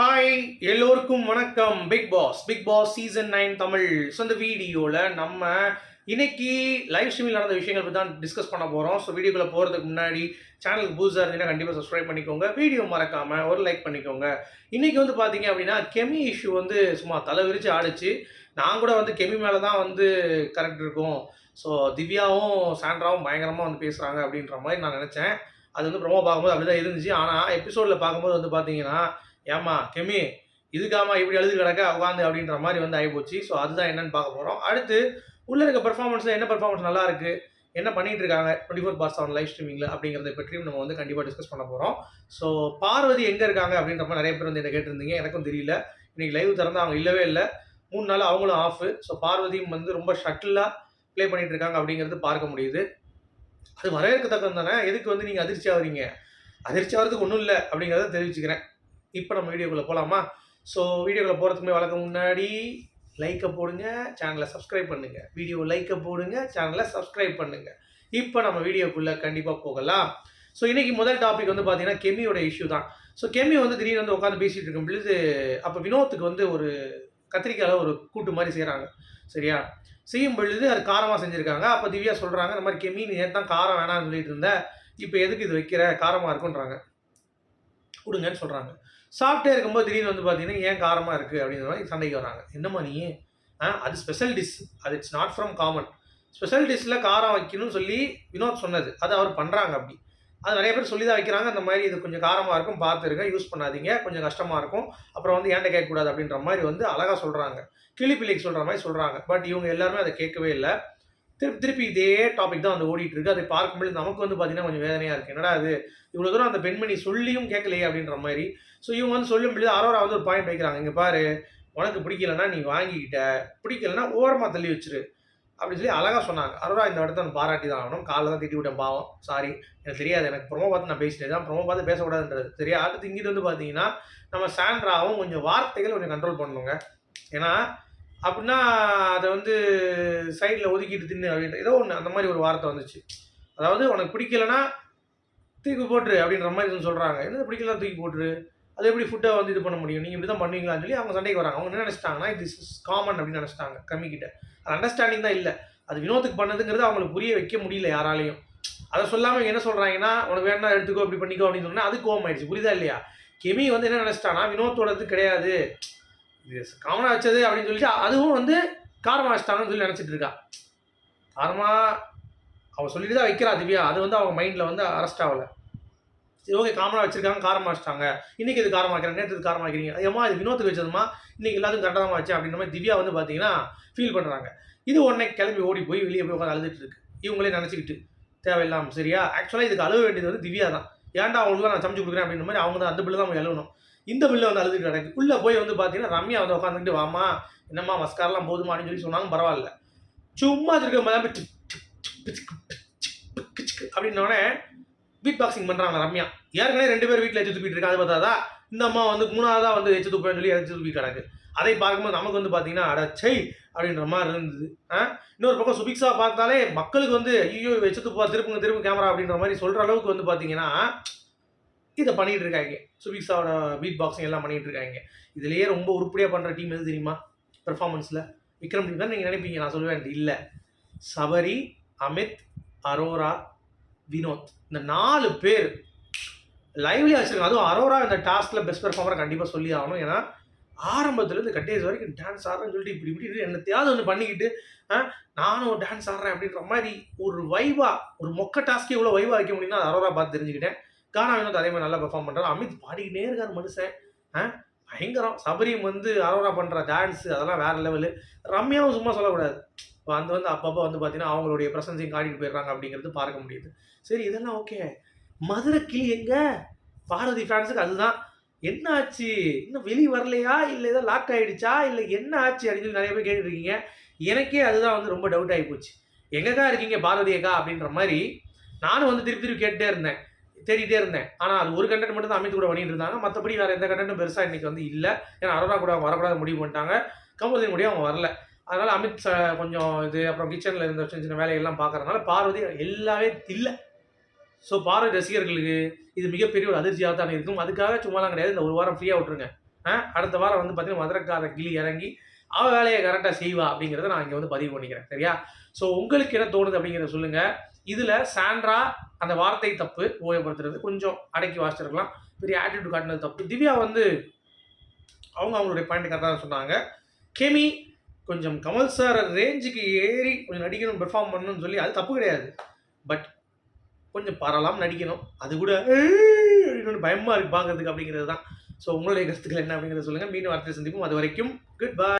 Hi எல்லோருக்கும் வணக்கம். Bigg Boss Bigg Boss season nine Tamil. So இந்த வீடியோவில் நம்ம இன்னைக்கு லைவ் ஸ்ட்ரீமில் நடந்த விஷயங்கள் பற்றி தான் டிஸ்கஸ் பண்ண போகிறோம் ஸோ வீடியோக்குள்ளே போகிறதுக்கு முன்னாடி சேனலுக்கு புதுசாக இருந்தீங்கன்னா கண்டிப்பாக சப்ஸ்கிரைப் பண்ணிக்கோங்க. வீடியோ மறக்காமல் ஒரு லைக் பண்ணிக்கோங்க. இன்றைக்கி வந்து பார்த்தீங்க அப்படின்னா கெமி இஷ்யூ வந்து சும்மா தலை விரித்து ஆடிச்சு. நான் கூட வந்து கெமி மேலே தான் வந்து கரெக்ட் இருக்கும். ஸோ திவ்யாவும் சாண்ட்ராவும் பயங்கரமாக வந்து பேசுகிறாங்க அப்படின்ற மாதிரி நான் நினச்சேன். அது வந்து ப்ரொமோ பார்க்கும்போது அப்படி தான் இருந்துச்சு. ஆனால் எபிசோடில் பார்க்கும்போது வந்து பார்த்தீங்கன்னா ஏமா கெமி இதுக்காமா இப்படி எழுதி கிடக்க உட்காந்து அப்படின்ற மாதிரி வந்து ஆகிப்போச்சு ஸோ அதுதான் என்னன்னு பார்க்க போகிறோம் அடுத்து உள்ளே இருக்க பெர்ஃபார்மன்ஸில் என்ன பெர்ஃபார்மன்ஸ் நல்லா இருக்கு? என்ன பண்ணிட்டு இருக்காங்க? Twenty four bar seven live ஸ்ட்ரீமிங்கில் அப்படிங்கிறத பற்றியும் நம்ம வந்து கண்டிப்பாக டிஸ்கஸ் பண்ண போகிறோம் ஸோ பார்வதி எங்கே இருக்காங்க அப்படின்ற மாதிரி நிறைய பேர் வந்து என்ன கேட்டிருந்தீங்க. எனக்கும் தெரியல. இன்னைக்கு லைவ் திறந்து அவங்க இல்லவே இல்லை. மூணு நாள் அவங்களும் ஆஃபு ஸோ பார்வதியும் வந்து ரொம்ப ஷட்டிலாக ப்ளே பண்ணிட்டு இருக்காங்க அப்படிங்கிறது பார்க்க முடியுது. அது வரவேற்கத்தக்கம் தானே எதுக்கு வந்து நீங்கள் அதிர்ச்சி ஆகுறீங்க? அதிர்ச்சி ஆகிறதுக்கு ஒன்றும் இல்லை அப்படிங்கிறத தெரிவிச்சுக்கிறேன். இப்போ நம்ம வீடியோக்குள்ளே போகலாமா ஸோ வீடியோக்குள்ளே போகிறதுக்கு வழக்கம் முன்னாடி லைக்கை போடுங்க சேனலை சப்ஸ்கிரைப் பண்ணுங்கள் வீடியோ லைக்கை போடுங்க சேனலை சப்ஸ்கிரைப் பண்ணுங்கள் இப்போ நம்ம வீடியோக்குள்ளே கண்டிப்பாக போகலாம். ஸோ இன்றைக்கி முதல் டாபிக் வந்து பார்த்தீங்கன்னா கெமியோட இஷ்யூ தான். ஸோ கெமி வந்து திடீர்னு வந்து உட்காந்து பேசிகிட்டு இருக்கும் பொழுது அப்போ வினோத்துக்கு வந்து ஒரு கத்திரிக்காயில் ஒரு கூட்டு மாதிரி செய்கிறாங்க சரியா? செய்யும் பொழுது அது காரமாக செஞ்சுருக்காங்க. அப்போ திவ்யா சொல்கிறாங்க இந்த மாதிரி கெமி நீ தான் காரம் வேணாம்னு சொல்லிட்டு இருந்தேன் இப்போ எதுக்கு இது வைக்கிற? காரமாக இருக்குன்றாங்க கொடுங்கன்னு சொல்கிறாங்க சாப்பிட்டே இருக்கும்போது திடீர்னு வந்து பார்த்தீங்கன்னா ஏன் காரமாக இருக்குது அப்படின்ற மாதிரி சண்டைக்கு வராங்க. என்னம்மா நீ? ஆ அது ஸ்பெஷல் டிஷ் அது it's not from common special டிஷ்ஷில் காரம் வைக்கணும்னு சொல்லி வினோத் சொன்னது. அது அவர் பண்ணுறாங்க அப்படி. அது நிறைய பேர் சொல்லி தான் வைக்கிறாங்க. அந்த மாதிரி இது கொஞ்சம் காரமாக இருக்கும் பார்த்துருங்க. யூஸ் பண்ணாதீங்க. கொஞ்சம் கஷ்டமாக இருக்கும். அப்புறம் வந்து ஏன்ட்ட கேட்கக்கூடாது அப்படின்ற மாதிரி வந்து அழகாக சொல்கிறாங்க கிளி பிள்ளைக்கு சொல்கிற மாதிரி சொல்கிறாங்க பட் இவங்க எல்லாருமே அதை கேட்கவே இல்லை. திருப்பி திருப்பி இதே டாபிக் தான் வந்து ஓடிட்டு இருக்கு அதை பார்க்கும்போது நமக்கு வந்து பார்த்தீங்கன்னா கொஞ்சம் வேதனையாக இருக்குது என்னடா அது இவ்வளோ தூரம் அந்த பெண்மணி சொல்லியும் கேட்கலையே அப்படின்ற மாதிரி. ஸோ இவங்க வந்து சொல்லும் பொழுது அரோரா வந்து ஒரு பாயிண்ட் வைக்கிறாங்க. இங்கே பாரு உனக்கு பிடிக்கலன்னா நீ வாங்கிக்கிட்ட. பிடிக்கலன்னா ஓரமாக தள்ளி வச்சிரு. அப்படின்னு சொல்லி அழகாக சொன்னாங்க. அரோரா இந்த இடத்த நான் பாராட்டி தான் ஆகணும். காலைல தான் திட்டி விட்டேன் பாவம். சாரி எனக்கு தெரியாது. எனக்கு ப்ரோமோ பார்த்து நான் பேசிட்டேன் தான். ப்ரோமோ பார்த்து பேசக்கூடாதுன்றது. சரியா அடுத்து இங்கிட்டு வந்து பார்த்தீங்கன்னா நம்ம சாண்ட்ராவும் கொஞ்சம் வார்த்தைகள் கொஞ்சம் கண்ட்ரோல் பண்ணணுங்க. ஏன்னா அப்படின்னா அதை வந்து சைடில் ஒதுக்கிட்டு தின்னு அப்படின்ற ஏதோ ஒன்று அந்த மாதிரி ஒரு வார்த்தை வந்துச்சு. அதாவது உனக்கு பிடிக்கலன்னா தூக்கி போட்டுரு அப்படின்ற மாதிரி எதுவும் சொல்கிறாங்க என்ன பிடிக்கல தூக்கி போட்டுரு? அது எப்படி ஃபுட்டை வந்து இது பண்ண முடியும்? நீங்கள் இப்படி தான் பண்ணுவீங்களான்னு சொல்லி அவங்க சண்டைக்கு வராங்க. அவங்க என்ன நினச்சிட்டாங்கன்னா இது இஸ் காமன் அப்படின்னு நினச்சிட்டாங்க கம்மிக்கிட்ட. அது அண்டர்ஸ்டாண்டிங் தான் இல்லை. அது வினோத்துக்கு பண்ணதுங்கிறது அவங்களுக்கு புரிய வைக்க முடியல யாராலையும். அதை சொல்லாமல் என்ன சொல்கிறாங்கன்னா உனக்கு வேணா எடுத்துக்கோ இப்படி பண்ணிக்கோ அப்படின்னு சொன்னால் அது கோவம் ஆயிடுச்சு புரியுதா இல்லையா? கெமி வந்து என்ன நினச்சிட்டானா வினோத்தோடது கிடையாது. இது காமனாக வச்சது அப்படின்னு சொல்லிட்டு அதுவும் வந்து காரமாக வச்சிட்டாங்கன்னு சொல்லி நினச்சிட்டு இருக்கா. காரமாக அவள் சொல்லிட்டு தான் வைக்கிறா திவ்யா. அது வந்து அவங்க மைண்டில் வந்து அரெஸ்ட் ஆகலை. சரி ஓகே காமனாக வச்சிருக்காங்க காரமாக வச்சிட்டாங்க. இன்றைக்கி இது காரமாக வைக்கிறாங்க? நேற்று இது காரமாக வைக்கிறீங்க? ஏமா இது வினோத்துக்கு வச்சதுமா? இன்றைக்கி எல்லாத்துக்கும் கரெக்டாக தான் அப்படின்ற மாதிரி திவ்யா வந்து பார்த்தீங்கன்னா ஃபீல் பண்ணுறாங்க இது உடனே கிளம்பி ஓடி போய் வெளியே போய் உட்காந்து அழுதுட்டு இருக்கு. இவங்களே நினச்சிக்கிட்டு தேவையில்லாமல் சரியா? ஆக்சுவலாக இதுக்கு அழுக வேண்டியது வந்து திவ்யா தான் ஏன்டா அவங்களுக்கு நான் சமைச்சு கொடுக்குறேன் அப்படின்ற மாதிரி அவங்க தான் அந்த பிள்ளை தான் அவங்க எழுவணும் இந்த பில்லு வந்து அழுதுட்டு கிடக்கு. உள்ளே போய் வந்து பார்த்தீங்கன்னா ரம்யா வந்து உட்காந்துட்டு வாமா என்னம்மா மஸ்காரெலாம் போதுமா? அப்படின்னு சொல்லி சொன்னாங்க பரவாயில்ல. சும்மா இருக்க மாதிரி அப்படின்னோடனே பீட் பாக்ஸிங் பண்ணுறாங்க ரம்யா. ஏற்கனவே ரெண்டு பேர் வீட்டில் எச்சு துப்பிட்டு இருக்காங்க அது பார்த்தாதா? இந்த அம்மா வந்து மூணாவதாக வந்து எச்சு துப்பேன்னு சொல்லி எச்சு துப்பி கிடக்கு. அதை பார்க்கும்போது நமக்கு வந்து பார்த்தீங்கன்னா அடச்சை அப்படின்ற மாதிரி இருந்தது. ஆ? இன்னொரு பக்கம் சுபிக்ஸா பார்த்தாலே மக்களுக்கு வந்து ஐயோ எச்சு துப்பா திருப்புங்க திரும்ப கேமரா அப்படின்ற மாதிரி சொல்கிற அளவுக்கு வந்து பார்த்தீங்கன்னா இதை பண்ணிட்டு இருக்காங்க. சுபிக்ஸாவோட பீட் பாக்ஸிங் எல்லாம் பண்ணிட்டு இருக்காங்க. இதுலேயே ரொம்ப உருப்படியாக பண்ணுற டீம் எது தெரியுமா? பெர்ஃபார்மன்ஸில் விக்ரம் டீம் தான் நீங்கள் நினைப்பீங்க. நான் சொல்லுவேன் இல்லை. சபரி அமித் அரோரா வினோத். இந்த நாலு பேர் லைவ்லி வச்சிருக்காங்க. அதுவும் அரோரா இந்த டாஸ்கில் பெஸ்ட் பெர்ஃபார்மரை கண்டிப்பாக சொல்லி ஆகணும். ஏன்னா ஆரம்பத்துலேருந்து கட்டேஜ் வரைக்கும் டான்ஸ் ஆடுறேன்னு சொல்லிட்டு இப்படி இப்படி என்னத்தையாவது ஒன்று பண்ணிக்கிட்டு நானும் டான்ஸ் ஆடுறேன் அப்படின்ற மாதிரி ஒரு வைவா ஒரு மொக்க டாஸ்க்கே இவ்வளோ வைவா வைக்க முடியும்னா அரோரா பார்த்து தெரிஞ்சுக்கிட்டேன். கானா வினோத் அதே மாதிரி நல்லா பெர்ஃபார்ம் பண்ணுறாரு அமித் பாடிக்கிட்டே இருக்கார் மனுஷன். ஆ? பயங்கரம். சபரியும் வந்து அரோரா பண்ணுற டான்ஸு அதெல்லாம் வேற லெவலு ரம்யாவும் சும்மா சொல்லக்கூடாது. இப்போ அந்த வந்து அப்பப்போ வந்து பார்த்தீங்கன்னா அவங்களுடைய ப்ரெசன்ஸையும் காட்டிட்டு போயிடுறாங்க அப்படிங்கிறது பார்க்க முடியுது. சரி இதெல்லாம் ஓகே மதுரை கிளி எங்கே? பாரதி ஃபேன்ஸுக்கு அதுதான். என்ன ஆச்சு? இன்னும் வெளியே வரலையா? இல்லை ஏதோ லாக் ஆகிடுச்சா இல்லை என்ன ஆச்சு? அப்படின்னு சொல்லி நிறைய பேர் கேட்டுருக்கீங்க எனக்கே அதுதான் வந்து ரொம்ப டவுட் ஆகி போச்சு. எங்கக்கா இருக்கீங்க பாரதி அக்கா அப்படின்ற மாதிரி நானும் வந்து திருப்பி திருப்பி கேட்டுட்டே இருந்தேன். தேடிட்டே இருந்தேன். ஆனால் அது ஒரு கண்டென்ட் மட்டும் தான் அமித் கூட பண்ணிட்டு இருந்தாங்க. மற்றபடி வேறு எந்த கண்டென்ட்டும் பெருசாக இன்னைக்கு வந்து இல்லை. ஏன்னா அரோரா கூட அவங்க வரக்கூடாது முடிவு பண்ணிட்டாங்க. கமல்தேவன் முடியும் அவங்க வரல. அதனால் அமித் ச- கொஞ்சம் இது அப்புறம் கிச்சனில் இருந்த சின்ன சின்ன வேலைகள்லாம் பார்க்குறதுனால பார்வதி எல்லாமே இல்லை ஸோ பார்வதி ரசிகர்களுக்கு இது மிகப்பெரிய ஒரு அதிர்ச்சியாக தான் இருக்கும். அதுக்காக சும்மாலாம் கிடையாது. இந்த ஒரு வாரம் ஃப்ரீயாக விட்டுருங்க. அடுத்த வாரம் வந்து பார்த்தீங்கன்னா மதுரக்கார கிளி இறங்கி அவ வேலையை கரெக்டாக செய்வா அப்படிங்கிறத நான் இங்கே வந்து பதிவு பண்ணிக்கிறேன். சரியா? ஸோ உங்களுக்கு என்ன தோணுது அப்படிங்கிறத சொல்லுங்கள் இதில் சாண்ட்ரா அந்த வார்த்தை தப்பு ஓயப்படுத்துறது கொஞ்சம் அடக்கி வாசிச்சிருக்கலாம். பெரிய ஆட்டிடியூட் காட்டினது தப்பு. திவ்யா வந்து அவங்க அவங்களுடைய பாயிண்ட் கரெக்டாக சொன்னாங்க. கெமி கொஞ்சம் கமல் சார் ரேஞ்சுக்கு ஏறி கொஞ்சம் நடிக்கணும் பெர்ஃபார்ம் பண்ணணும்னு சொல்லி அது தப்பு கிடையாது. பட் கொஞ்சம் பரலாம் நடிக்கணும். அது கூட இன்னொன்று அப்படின்னு பயமாக இருக்கு பார்க்கறதுக்கு அப்படிங்கிறது தான். ஸோ உங்களுடைய கருத்துக்கள் என்ன அப்படிங்கிறத சொல்லுங்கள் மீண்டும் வார்த்தை சந்திப்போம். அது வரைக்கும் குட் பாய்